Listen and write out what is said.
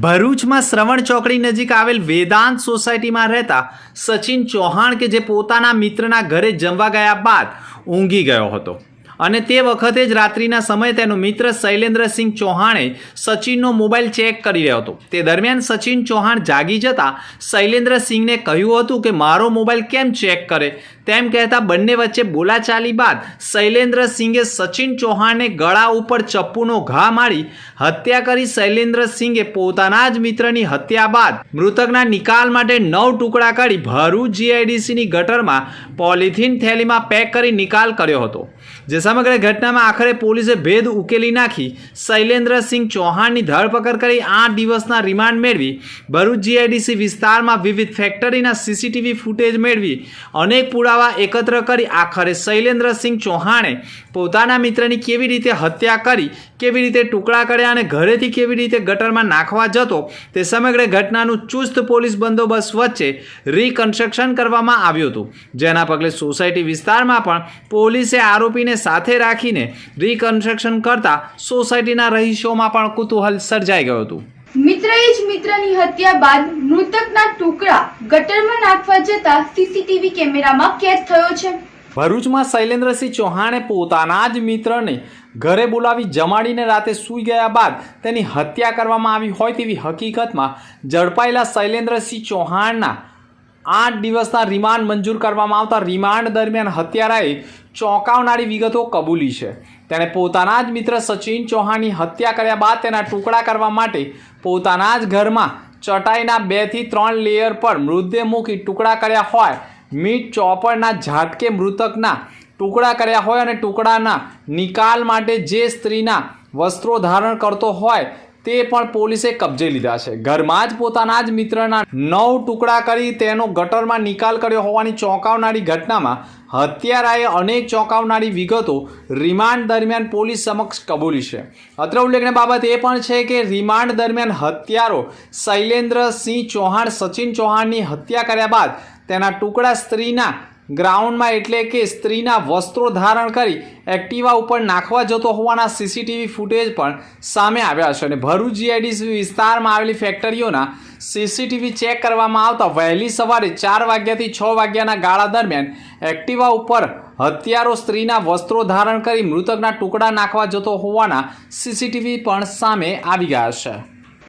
ભરૂચમાં શ્રવણ ચોકડી નજીક આવેલ વેદાંત સોસાયટીમાં રહેતા સચિન ચૌહાણ કે જે પોતાના મિત્રના ઘરે જમવા ગયા બાદ ઊંઘી ગયો હતો. અને તે વખતે જ રાત્રિના સમયે તેનો મિત્ર શૈલેન્દ્રસિંહ ચૌહાણે સચિનનો મોબાઈલ ચેક કરી રહ્યો હતો. તે દરમિયાન સચિન ચૌહાણ જાગી જતા શૈલેન્દ્રસિંહને કહ્યું હતું કે, મારો મોબાઈલ કેમ ચેક કરે? તેમ કહેતા બંને વચ્ચે બોલાચાલી બાદ શૈલેન્દ્રસિંહે સચિન ચૌહાણને ગળા ઉપર ચપ્પુનો ઘા મારી હત્યા કરી શૈલેન્દ્રસિંહે પોતાના જ મિત્રની હત્યા બાદ મૃતકના નિકાલ માટે નવ ટુકડા કરી ભરૂચ જીઆઈડીસીની ગટરમાં પોલિથીન થેલીમાં પેક કરી નિકાલ કર્યો હતો, જે સમગ્ર ઘટનામાં આખરે પોલીસે ભેદ ઉકેલી નાખી. શૈલેન્દ્રસિંહ ચૌહાણની ધરપકડ કરી આઠ દિવસના રિમાન્ડ મેળવી. ભરૂચ જીઆઈડીસી વિસ્તારમાં વિવિધ ફેક્ટરીના સીસીટીવી ફૂટેજ મેળવી. અનેક પુરાવા એકત્ર કરી આખરે શૈલેન્દ્રસિંહ ચૌહાણે પોતાના મિત્રની કેવી રીતે હત્યા કરી, કેવી રીતે ટુકડા કર્યા અને ઘરેથી કેવી રીતે ગટરમાં નાખવા જતો, તે સમગ્ર ઘટનાનું ચુસ્ત પોલીસ બંદોબસ્ત વચ્ચે રિકન્સ્ટ્રક્શન કરવામાં આવ્યું હતું. જેના પગલે સોસાયટી વિસ્તારમાં પણ પોલીસે આરોપીને સાથે રાખીને રિકન્સ્ટ્રક્શન કરતા સોસાયટીના રહીશોમાં પણ કુતૂહલ સર્જાઈ ગયું હતું. મિત્રએ જ મિત્રની હત્યા બાદ મૃતકના ટુકડા ગટરમાં નાખવા જતા સીસીટીવી કેમેરામાં કેદ થયો છે. ભરૂચમાં શૈલેન્દ્રસિંહ ચૌહાણે પોતાના જ મિત્રને ઘરે બોલાવી જમાડીને રાતે સૂઈ ગયા બાદ તેની હત્યા કરવામાં આવી હોય તેવી હકીકતમાં ઝડપાયેલા શૈલેન્દ્રસિંહ ચૌહાણના આઠ દિવસના રિમાન્ડ મંજૂર કરવામાં આવતા રિમાન્ડ દરમિયાન હત્યારાએ ચોંકાવનારી વિગતો કબૂલી છે. તેણે પોતાના જ મિત્ર સચિન ચૌહાણની હત્યા કર્યા બાદ તેના ટુકડા કરવા માટે પોતાના જ ઘરમાં ચટાઈના બેથી ત્રણ લેયર પર મૃતદેહ મૂકી ટુકડા કર્યા હોય, મીટ ચોપડના ઝાટકે મૃતકના ટુકડા કર્યા હોય અને ટુકડાના નિકાલ માટે જે સ્ત્રીના વસ્ત્રો ધારણ કરતો હોય તે પણ પોલીસે કબજે લીધા છે. ઘરમાં જ પોતાના જ મિત્રના નવ ટુકડા કરી તેનો ગટરમાં નિકાલ કર્યો હોવાની ચોંકાવનારી ઘટનામાં હત્યારાએ અનેક ચોંકાવનારી વિગતો રિમાન્ડ દરમિયાન પોલીસ સમક્ષ કબૂલી છે. અત્ર ઉલ્લેખનીય બાબત એ પણ છે કે રિમાન્ડ દરમિયાન હત્યારો શૈલેન્દ્રસિંહ ચૌહાણ, સચિન ચૌહાણની હત્યા કર્યા બાદ તેના ટુકડા સ્ત્રીના ગ્રાઉન્ડમાં એટલે કે સ્ત્રીના વસ્ત્રો ધારણ કરી એક્ટિવા ઉપર નાખવા જતો હોવાના સીસીટીવી ફૂટેજ પણ સામે આવ્યા છે અને ભરૂચ જીઆઈડીસી વિસ્તારમાં આવેલી ફેક્ટરીઓના સીસીટીવી ચેક કરવામાં આવતા વહેલી સવારે ચાર વાગ્યાથી છ વાગ્યાના ગાળા દરમિયાન એક્ટિવા ઉપર હત્યારો સ્ત્રીના વસ્ત્રો ધારણ કરી મૃતકના ટુકડા નાખવા જતો હોવાના સીસીટીવી પણ સામે આવી ગયા છે.